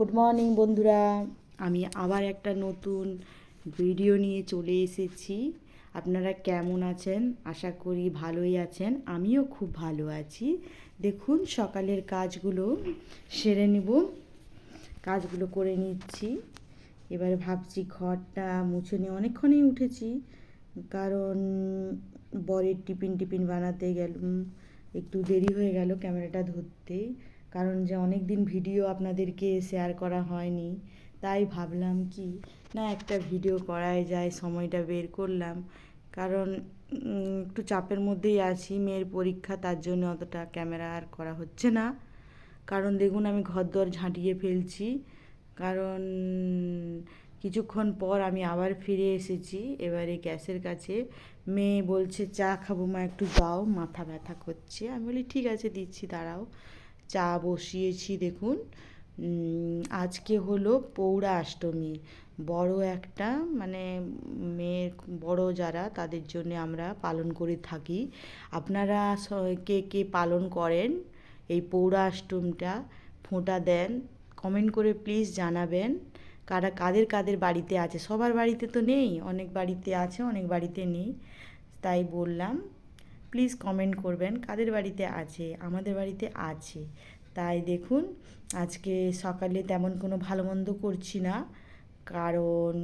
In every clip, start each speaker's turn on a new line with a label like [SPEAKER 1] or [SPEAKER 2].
[SPEAKER 1] Good morning বন্ধুরা। আমি আবার একটা নতুন ভিডিও নিয়ে চলে এসেছি। আপনারা কেমন আছেন? আশা করি ভালোই আছেন। আমিও খুব ভালো আছি। দেখুন, সকালের কাজগুলো সেরে নেব। কাজগুলো করে নিচ্ছি। এবার ভাবছি ঘরটা মুছে নিয়ে অনেকক্ষণই উঠেছি। কারণ বরের টিফিন টিফিন বানাতে গেলাম। একটু দেরি হয়ে গেল ক্যামেরাটা ধরতে কারণ যে অনেক দিন ভিডিও আপনাদেরকে শেয়ার করা হয়নি, তাই ভাবলাম কি, না একটা ভিডিও করাই যায়, সময়টা বের করলাম। কারণ একটু চাপের মধ্যেই আছি, মেয়ের পরীক্ষা, তার জন্য অতটা ক্যামেরা আর করা হচ্ছে না। কারণ দেখুন, আমি ঘর দর ঝাঁটিয়ে ফেলছি। কারণ, কিছুক্ষণ পর আমি আবার ফিরে এসেছি, এবারে গ্যাসের কাছে। মেয়ে বলছে, চা খাব মা, একটু দাও, মাথা ব্যথা করছে। আমি বলি, ঠিক আছে, দিচ্ছি, দাঁড়াও। চা বসিয়েছি, দেখুন। আজকে হলো পৌরা অষ্টমী বড় একটা মানে মেয়ের, বড় যারা, তাদের জন্য আমরা পালন করে থাকি। আপনারা কে কে পালন করেন এই পৌরা অষ্টমীটা ফোঁটা দেন কমেন্ট করে প্লিজ জানাবেন। কারা, কাদের কাদের বাড়িতে আছে? সবার বাড়িতে তো নেই, অনেক বাড়িতে আছে, অনেক বাড়িতে নেই, তাই বললাম। প্লিজ কমেন্ট করবেন, কাদের বাড়িতে আছে, আমাদের বাড়িতে আছে। তাই দেখুন, আজকে সকালে তেমন কোনো ভালো মন্দ করছি না, কারণ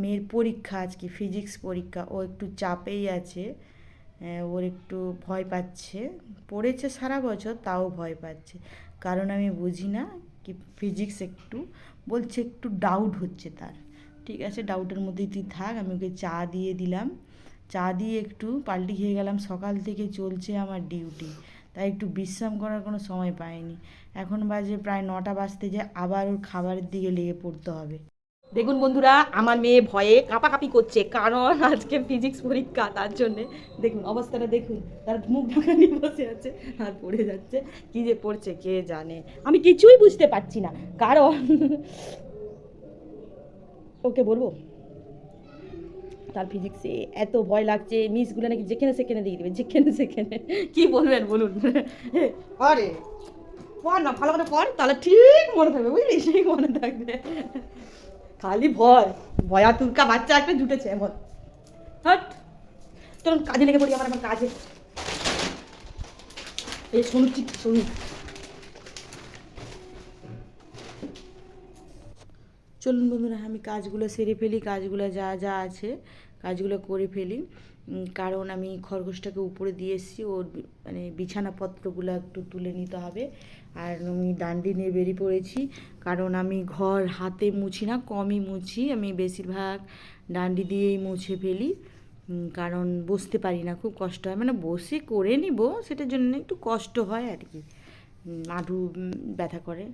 [SPEAKER 1] মেয়ের পরীক্ষা আজকে ফিজিক্স পরীক্ষা, ও একটু চাপেই আছে ওর একটু ভয় পাচ্ছে, পড়েছে সারা বছর, তাও ভয় পাচ্ছে। কারণ আমি বুঝি না কি ফিজিক্স একটু, বলছে একটু ডাউট হচ্ছে তার। ঠিক আছে ডাউটের মধ্যেই তুই থাক, আমি ওকে চা দিয়ে দিলাম। চা দিয়ে একটু পাল্টি খেয়ে গেলাম। সকাল থেকে চলছে আমার ডিউটি তাই একটু বিশ্রাম করার কোনো সময় পাইনি। এখন বাজে প্রায় নটা বাজতে যে আবার ওর খাবারের দিকে লেগে পড়তে হবে।
[SPEAKER 2] দেখুন বন্ধুরা, আমার মেয়ে ভয়ে কাঁপাকাঁপি করছে, কারণ আজকে ফিজিক্স পরীক্ষা, তার জন্যে দেখুন, অবস্থাটা দেখুন। তার মুখ ঢাকা নিয়ে বসে আছে, আর পড়ে যাচ্ছে। কি যে পড়ছে, কে জানে? আমি কিছুই বুঝতে পারছি না। কারণ, ওকে বলব? তার ফিজিক্সে এত ভয় লাগছে মিসগুলো নাকি যেখানে সেখানে দিয়ে দেবে, যেখানে সেখানে। কি বলবেন বলুন? পরে পড় না, ভালো করে পড়, তাহলে ঠিক মনে থাকবে, বুঝলি? সেই মনে থাকবে। খালি ভয়, ভয়া তুলকা বাচ্চা একটা জুটেছে এমন। হট চলুন কাজে লেগে পড়ি আমার আমার কাজে। এই, শুনুচ্ছি, শুনুন।
[SPEAKER 1] চলুন বন্ধুরা, আমি কাজগুলো সেরে ফেলি, কাজগুলো যা যা আছে কাজগুলো করে ফেলি। কারণ আমি খরগোশটাকে উপরে দিয়ে এসেছি, ওর মানে বিছানাপত্রগুলো একটু তুলে নিতে হবে। আর আমি ডান্ডি নিয়ে বেরিয়ে পড়েছি, কারণ আমি ঘর হাতে মুছি না, কমই মুছি। আমি বেশিরভাগ ডান্ডি দিয়েই মুছে ফেলি। কারণ বসতে পারি না, খুব কষ্ট হয়। মানে বসে করে নিব, সেটার জন্য একটু কষ্ট হয় আর কি। হাঁটু ব্যথা করে।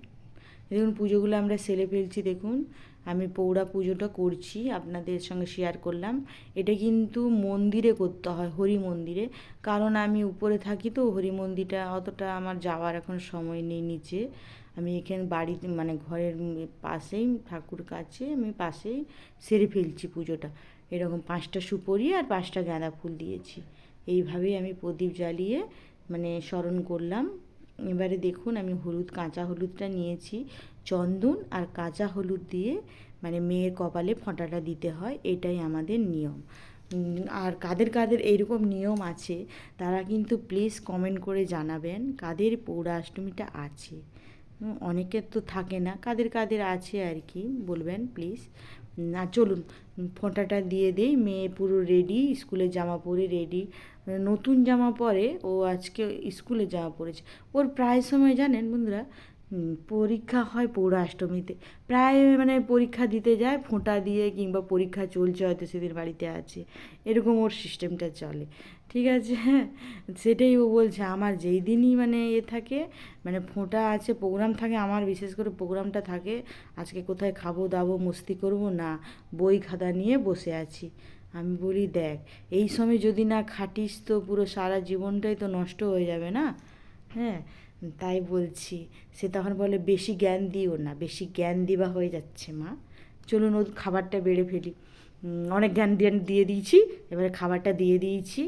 [SPEAKER 1] দেখুন, পুজোগুলো আমরা সেরে ফেলছি, দেখুন। আমি পৌরা পুজোটা করছি, আপনাদের সঙ্গে শেয়ার করলাম। এটা কিন্তু মন্দিরে করতে হয়, হরি মন্দিরে। কারণ আমি উপরে থাকি তো, হরি মন্দিরটা অতটা আমার যাওয়ার এখন সময় নেই নিচে। আমি এখানে বাড়িতে মানে ঘরের পাশেই, ঠাকুর কাছে আমি পাশেই সেরে ফেলছি পুজোটা। এরকম পাঁচটা সুপরি আর পাঁচটা গাঁদা ফুল দিয়েছি। এইভাবেই আমি প্রদীপ জ্বালিয়ে মানে স্মরণ করলাম। এবারে দেখুন আমি হলুদ, কাঁচা হলুদটা নিয়েছি। চন্দন আর কাঁচা হলুদ দিয়ে মানে মেয়ের কপালে ফোঁটাটা দিতে হয়, এটাই আমাদের নিয়ম। আর কাদের কাদের এইরকম নিয়ম আছে, তারা কিন্তু প্লিজ কমেন্ট করে জানাবেন, কাদের পৌরাষ্টমীটা আছে। অনেকের তো থাকে না, কাদের কাদের আছে আর কি, বলবেন প্লিজ। না, চলুন, ফোঁটাটা দিয়ে দেই, মেয়ে পুরো রেডি স্কুলের জামা পরে রেডি নতুন জামা পরে ও আজকে স্কুলে জামা পরেছে ওর প্রায় সময় জানেন বন্ধুরা পরীক্ষা হয় পৌরাষ্টমীতে প্রায় মানে পরীক্ষা দিতে যায়, ফোঁটা দিয়ে কিংবা পরীক্ষা চলছে হয়তো সেদিন বাড়িতে আছে। এরকম ওর সিস্টেমটা চলে। ঠিক আছে হ্যাঁ সেটাই ও বলছে, আমার যেই দিনই মানে এ থাকে মানে ফোঁটা আছে প্রোগ্রাম থাকে, আমার বিশেষ করে প্রোগ্রামটা থাকে, আজকে কোথায় খাব, দাবো, মস্তি করব, না, বই খাতা নিয়ে বসে আছি। আমি বলি, দেখ, এই সময় যদি না খাটিস তো পুরো সারা জীবনটাই তো নষ্ট হয়ে যাবে না? হ্যাঁ তাই বলছি। সে তখন বলে, বেশি জ্ঞান দিও না, বেশি জ্ঞান দিবা হয়ে যাচ্ছে, মা। চলুন, ওর খাবারটা বেড়ে ফেলি। অনেক জ্ঞান জ্ঞান দিয়ে দিয়েছি, এবারে খাবারটা দিয়ে দিয়েছি।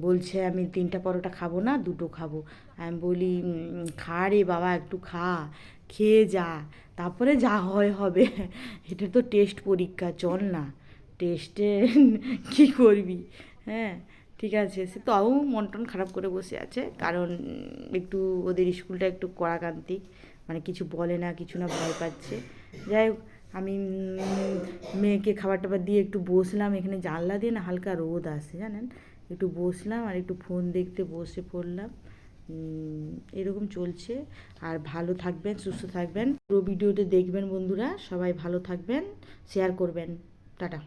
[SPEAKER 1] বলছে, আমি তিনটা পরোটা খাব না, দুটো খাব। আমি বলি খা রে বাবা, একটু খা, খেয়ে যা, তারপরে যা হয় হবে। এটা তো টেস্ট পরীক্ষা, চল না। টেস্টে কী করবি? হ্যাঁ ঠিক আছে। সে তাও মন টন খারাপ করে বসে আছে। কারণ একটু ওদের স্কুলটা একটু কড়াকান্তিক। মানে কিছু বলে না, কিছু না ভয় পাচ্ছে। যাই হোক, আমি মেয়েকে খাবার টাবার দিয়ে একটু বসলাম। এখানে জানলা দিয়ে না হালকা রোদ আসে, জানেন? একটু বসলাম আর একটু ফোন দেখতে বসে পড়লাম। এরকম চলছে। আর ভালো থাকবেন, সুস্থ থাকবেন। পুরো ভিডিওতে দেখবেন বন্ধুরা। সবাই ভালো থাকবেন, শেয়ার করবেন। টাটা।